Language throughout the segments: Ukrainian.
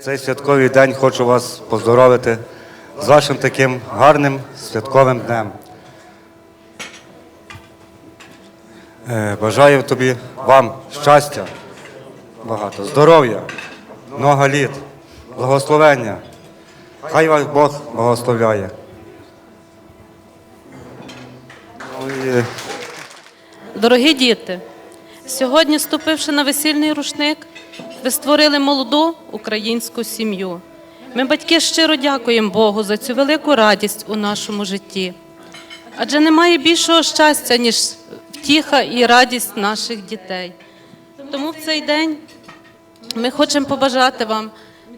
Цей святковий день хочу вас поздоровити з вашим таким гарним святковим днем. Е, Бажаю тобі вам щастя, багато, здоров'я, много літ, благословення. Хай вас Бог благословляє. Ну Дорогі діти, сьогодні, ступивши на весільний рушник, ви створили молоду українську сім'ю. Ми, батьки, щиро дякуємо Богу за цю велику радість у нашому житті. Адже немає більшого щастя, ніж втіха і радість наших дітей. Тому в цей день ми хочемо побажати вам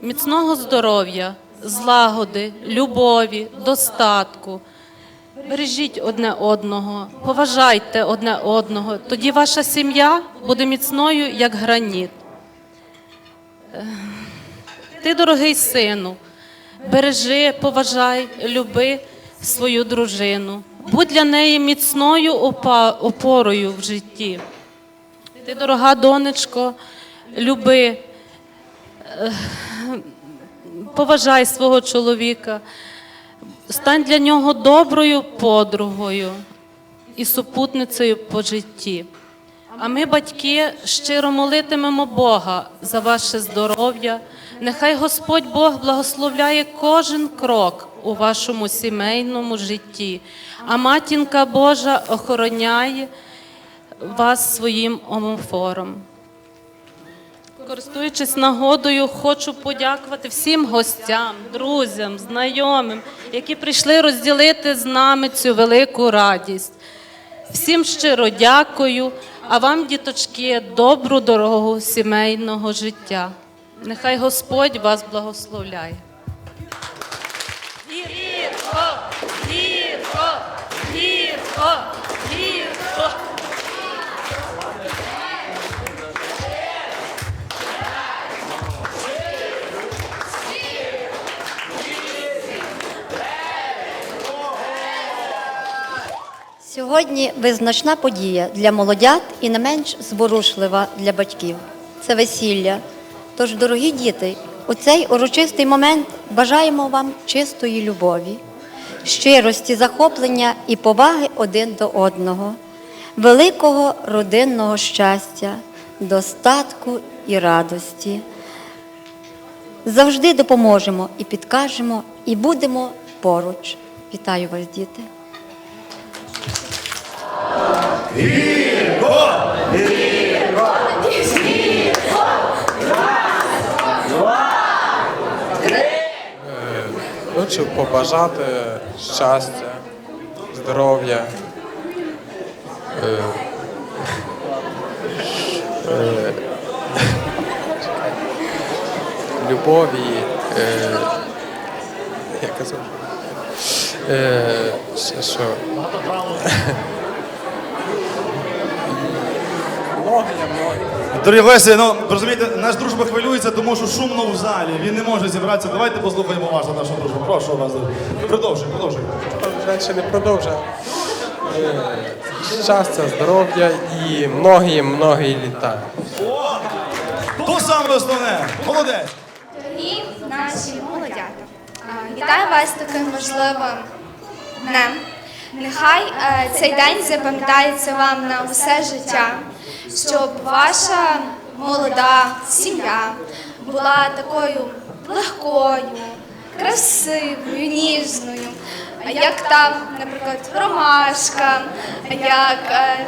міцного здоров'я, злагоди, любові, достатку. Бережіть одне одного, поважайте одне одного. Тоді ваша сім'я буде міцною, як граніт. Ти, дорогий сину, бережи, поважай, люби свою дружину. Будь для неї міцною опорою в житті. Ти, дорога донечко, люби, е, поважай свого чоловіка. Стань для нього доброю подругою і супутницею по житті. А ми, батьки, щиро молитимемо Бога за ваше здоров'я. Нехай Господь Бог благословляє кожен крок у вашому сімейному житті, а матінка Божа охороняє вас своїм омофором. Користуючись нагодою, хочу подякувати всім гостям, друзям, знайомим, які прийшли розділити з нами цю велику радість. Всім щиро дякую, а вам, діточки, добру дорогу сімейного життя. Нехай Господь вас благословляє. Гірко, гірко, гірко, гірко. Сьогодні визначна подія для молодят і не менш зворушлива для батьків. Це весілля. Тож, дорогі діти, у цей урочистий момент бажаємо вам чистої любові, щирості, захоплення і поваги один до одного, великого родинного щастя, достатку і радості. Завжди допоможемо і підкажемо, і будемо поруч. Вітаю вас, діти! Хочу побажати щастя, здоров'я, е, е, любові, е, як казав, е, що. Многія. Дорогі гості, ну розумієте, наш дружба хвилюється, тому що шумно в залі. Він не може зібратися. Давайте послухаємо вашу нашу дружбу. Прошу вас. Продовжуй, продовжуй. Жаль, не продовжує. Е, Щастя, здоров'я і многі-многі літа. То саме основне. Молодець. Дорогі наші молодята, вітаю вас з таким важливим днем. Нехай е, цей день запам'ятається вам на усе життя, щоб ваша молода сім'я була такою легкою, красивою, ніжною, як там, наприклад, ромашка, як е,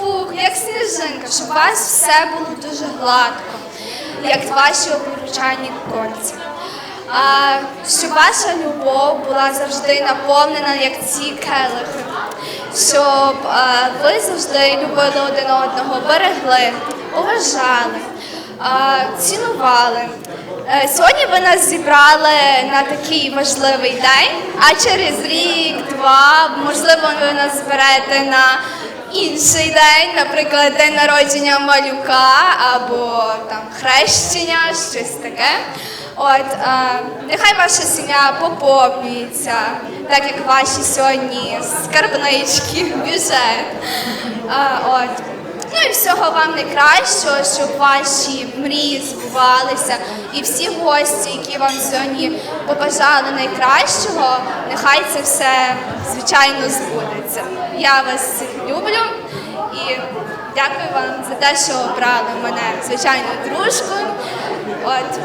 пух, як сніжинка, щоб у вас все було дуже гладко, як ваші обручальні кольця. Щоб ваша любов була завжди наповнена, як ці келихи, щоб ви завжди любили один одного, берегли, поважали, е, цінували. Е, Сьогодні ви нас зібрали на такий важливий день, а через рік, два, можливо, ви нас зберете на інший день, наприклад, день народження малюка або там хрещення, щось таке. От е, нехай ваша сім'я поповнюється, так як ваші сьогодні скарбнички, бюджет. Е, от. Ну і всього вам найкращого, щоб ваші мрії збувалися. І всі гості, які вам сьогодні побажали найкращого, нехай це все звичайно збудеться. Я вас всіх люблю і дякую вам за те, що обрали мене звичайно дружкою. От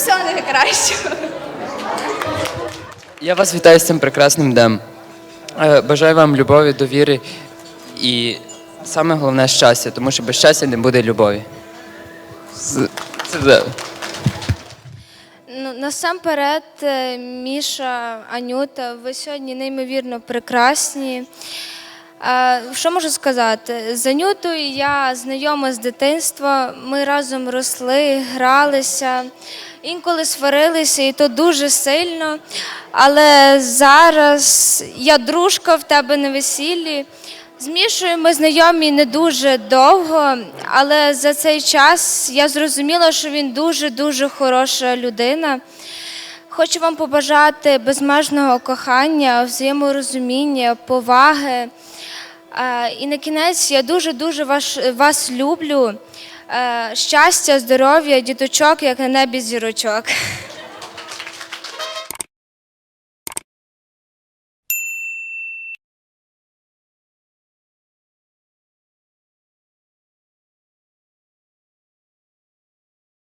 всього найкращого. Я вас вітаю з цим прекрасним днем. Е, Бажаю вам любові, довіри і саме головне щастя, тому що без щастя не буде любові. Це все. Ну, насамперед, е, Міша, Анюта, ви сьогодні неймовірно прекрасні. Е, Що можу сказати? З Анютою я знайома з дитинства. Ми разом росли, гралися, інколи сварилися, і то дуже сильно. Але зараз я дружка в тебе на весіллі. З Мішою ми знайомі не дуже довго, але за цей час я зрозуміла, що він дуже-дуже хороша людина. Хочу вам побажати безмежного кохання, взаєморозуміння, поваги. Е, І на кінець я дуже-дуже вас, вас люблю. Е, Щастя, здоров'я, діточок, як на небі зірочок.